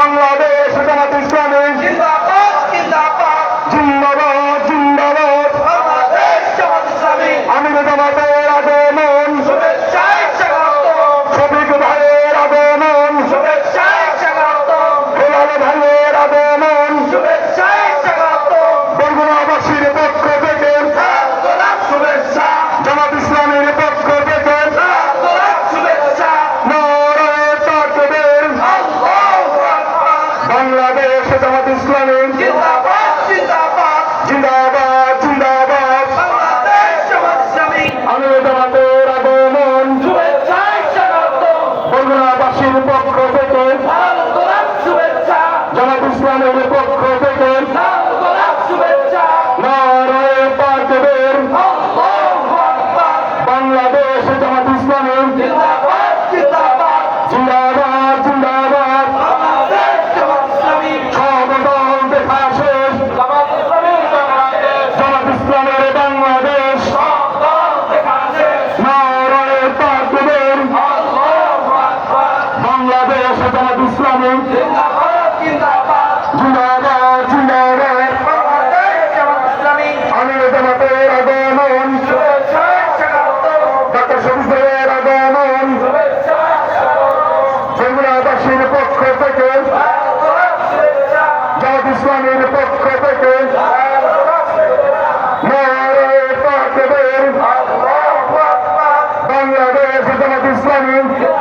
Bangladesh. Bangladesh Jamaat Islami. জিন্দাবাদ জিন্দাবাদ। আমি জামাতের আগমন। বন্ধুরাবাসীর পক্ষ থেকে। জামাত ইসলামের পক্ষ থেকে। নারায় পার্কের ইসলামী আমির জামাতের আগমন। ডাক্তার সবুজের আগমন। বগুড়াবাসীর পক্ষ থেকে। জাহাদ ইসলামের পক্ষ থেকে। বাংলাদেশ জামাত ইসলামী।